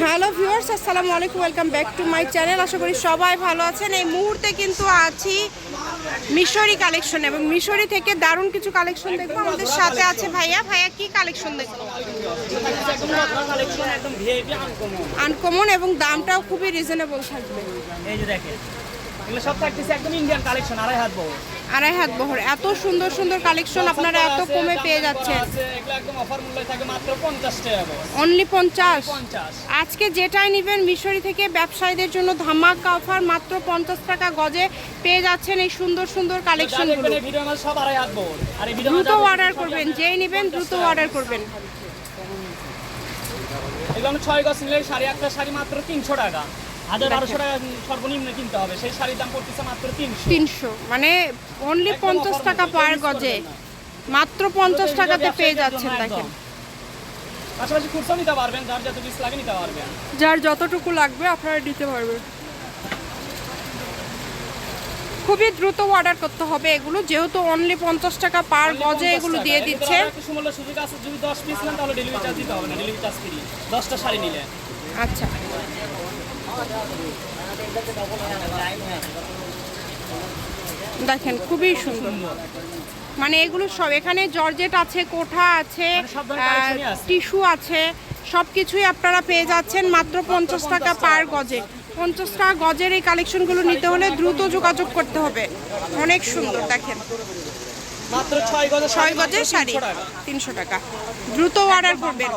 Hello viewers, আসসালামু আলাইকুম, welcome back to my channel. আশা করি সবাই ভালো আছেন। এই মুহূর্তে কিন্তু আছি মিশরি কালেকশন এবং মিশরি থেকে দারুণ কিছু কালেকশন দেখব। আমাদের সাথে আছে ভাইয়া। ভাইয়া, কি কালেকশন দেখব? আনকমন এবং দামটাও খুবই রিজনেবল থাকবে। এই যে দেখেন, এগুলো সব থাকতেছে একদম ইন্ডিয়ান কালেকশন, আড়াই হাত বড়। আড়াই হাত বহর। এত সুন্দর সুন্দর কালেকশন আপনারা এত কমে পেয়ে যাচ্ছেন। অনলি পঞ্চাশ। আজকে যেটাই নেবেন মিশরি থেকে ব্যবসায়ীদের জন্য ধামাকা অফার মাত্র পঞ্চাশ টাকা গজে পেয়ে যাচ্ছেন এই সুন্দর সুন্দর কালেকশনগুলো ভিডিও দ্রুত অর্ডার করবেন যেই নেবেন দ্রুত অর্ডার করবেন। এগুলো ছয় গজ নিলে সাড়ে একটা শাড়ি মাত্র তিনশো টাকা। হাজার বারোশো টাকা সর্বনিম্ন কিনতে হবে। সেই শাড়ির দাম পড়তেছে মাত্র তিনশো। তিনশো। মানে অনলি পঞ্চাশ টাকা পার গজে। মাত্র পঞ্চাশ টাকাতে পেয়ে যাচ্ছেন দেখেন। পাশাপাশি খুচরো নিতে পারবেন যার যত পিস লাগে নিতে পারবেন। যার যতটুকু লাগবে আপনারা দিতে পারবেন। খুবই দ্রুত অর্ডার করতে হবে এগুলো যেহেতু অনলি পঞ্চাশ টাকা পার গজে এগুলো দিয়ে দিচ্ছে। মূল্য সুযোগ আছে যদি দশ পিস নেন তাহলে ডেলিভারি চার্জ দিতে হবে না ডেলিভারি চার্জ ফ্রি দশটা শাড়ি নিলে। আচ্ছা। দেখেন খুবই সুন্দর। মানে এগুলো সব এখানে জর্জেট আছে কোঠা আছে মানে। টিস্যু আছে সব কিছুই আপনারা পেয়ে যাচ্ছেন মাত্র পঞ্চাশ টাকা পার গজে। পঞ্চাশ টাকা গজের এই কালেকশনগুলো নিতে হলে দ্রুত যোগাযোগ করতে হবে। অনেক সুন্দর দেখেন। মাত্র ছয় গজে গজের শাড়ি তিনশো টাকা। দ্রুত অর্ডার করবেন।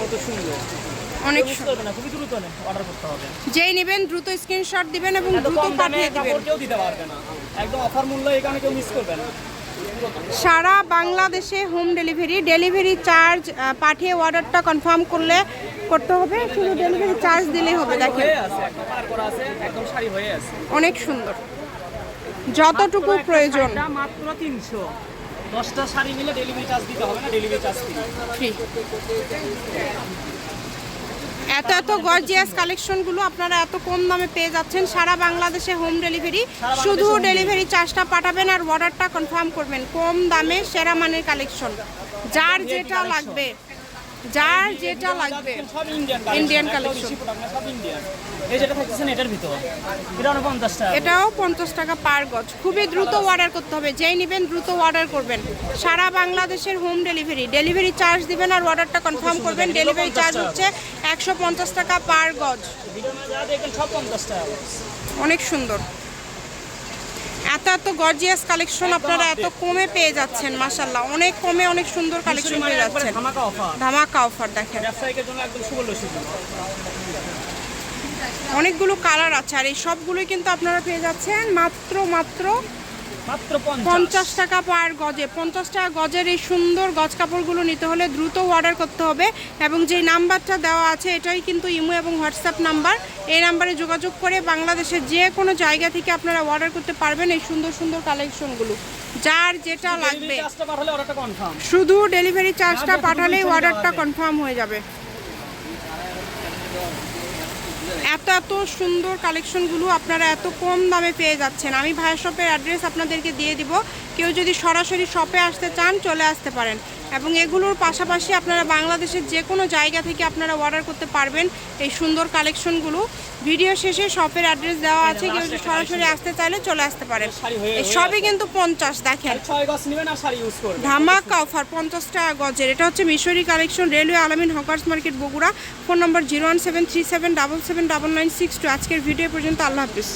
কত সুন্দর অনেক মিস সুন্দর করবে না খুবই দ্রুত অর্ডার করতে হবে। যেই নেবেন দ্রুত স্ক্রিনশট দিবেন এবং দ্রুত পাঠিয়ে দিবেন। কেউ দিতে পারবে না। একদম অফার মূল্য এই কারণে কেউ মিস করবে না। সারা বাংলাদেশে হোম ডেলিভারি ডেলিভারি চার্জ পাঠিয়ে অর্ডারটা কনফার্ম করলে করতে হবে শুধু ডেলিভারি চার্জ দিলেই হবে দেখেন। আছে অনেক সুন্দর। যতটুকু প্রয়োজন। মাত্র তিনশো। দশটা শাড়ি নিলে ডেলিভারি চার্জ দিতে হবে না ডেলিভারি চার্জ ফ্রি এত এত গর্জিয়াস কালেকশনগুলো আপনারা এত কম দামে পেয়ে যাচ্ছেন। সারা বাংলাদেশে হোম ডেলিভারি শুধু ডেলিভারি চার্জটা পাঠাবেন আর অর্ডারটা কনফার্ম করবেন। কম দামে সেরা মানের কালেকশন যার যেটা লাগবে। যার যেটা লাগবে সব ইন্ডিয়ান কালেকশন collection। বেশি প্রোডাক্ট না সব ইন্ডিয়ান এই যেটা থাকতেছে এটার ভিতর। এটা পঞ্চাশ টাকা এটাও পঞ্চাশ টাকা পার গজ। খুবই দ্রুত অর্ডার করতে হবে। যেই নেবেন দ্রুত অর্ডার করবেন। সারা বাংলাদেশের হোম ডেলিভারি ডেলিভারি চার্জ দিবেন আর অর্ডারটা কনফার্ম করবেন। ডেলিভারি চার্জ হচ্ছে একশো পঞ্চাশ টাকা পার গজ। অনেক সুন্দর। এত এত গর্জিয়াস কালেকশন আপনারা এত কমে পেয়ে যাচ্ছেন মাসাল্লাহ অনেক কমে অনেক সুন্দর কালেকশন পেয়ে যাচ্ছেন। ধামাকা অফার দেখেন। অনেকগুলো কালার আছে আর এই সবগুলোই কিন্তু আপনারা পেয়ে যাচ্ছেন মাত্র মাত্র পঞ্চাশ। টাকা পার গজে। পঞ্চাশ টাকা গজের এই সুন্দর গজ কাপড়গুলো নিতে হলে দ্রুত অর্ডার করতে হবে এবং যেই নাম্বারটা দেওয়া আছে এটাই কিন্তু ইমো এবং হোয়াটসঅ্যাপ নাম্বার। এই নাম্বারে যোগাযোগ করে বাংলাদেশের যে কোনো জায়গা থেকে আপনারা অর্ডার করতে পারবেন এই সুন্দর সুন্দর কালেকশনগুলো যার যেটা লাগবে। শুধু ডেলিভারি চার্জটা পাঠালেই অর্ডারটা কনফার্ম হয়ে যাবে। এত এত সুন্দর কালেকশনগুলো আপনারা এত কম দামে পেয়ে যাচ্ছেন। আমি ভাইয়ের শপের অ্যাড্রেস আপনাদেরকে দিয়ে দিব। কেউ যদি সরাসরি শপে আসতে চান, চলে আসতে পারেন। এবং এগুলোর পাশাপাশি আপনারা বাংলাদেশের যে কোনো জায়গা থেকে আপনারা অর্ডার করতে পারবেন এই সুন্দর কালেকশনগুলো ভিডিও শেষে শপের অ্যাড্রেস দেওয়া আছে, কেউ সরাসরি আসতে চাইলে চলে আসতে পারেন। সবই কিন্তু পঞ্চাশ, দেখেন। ধামাকা অফার পঞ্চাশ টাকা গজের। এটা হচ্ছে Mishri collection railway Alamin hawkers market Bogura. Phone number zero one seven three seven double seven double nine six two আজকের ভিডিও পর্যন্ত, আল্লাহ হাফিজ।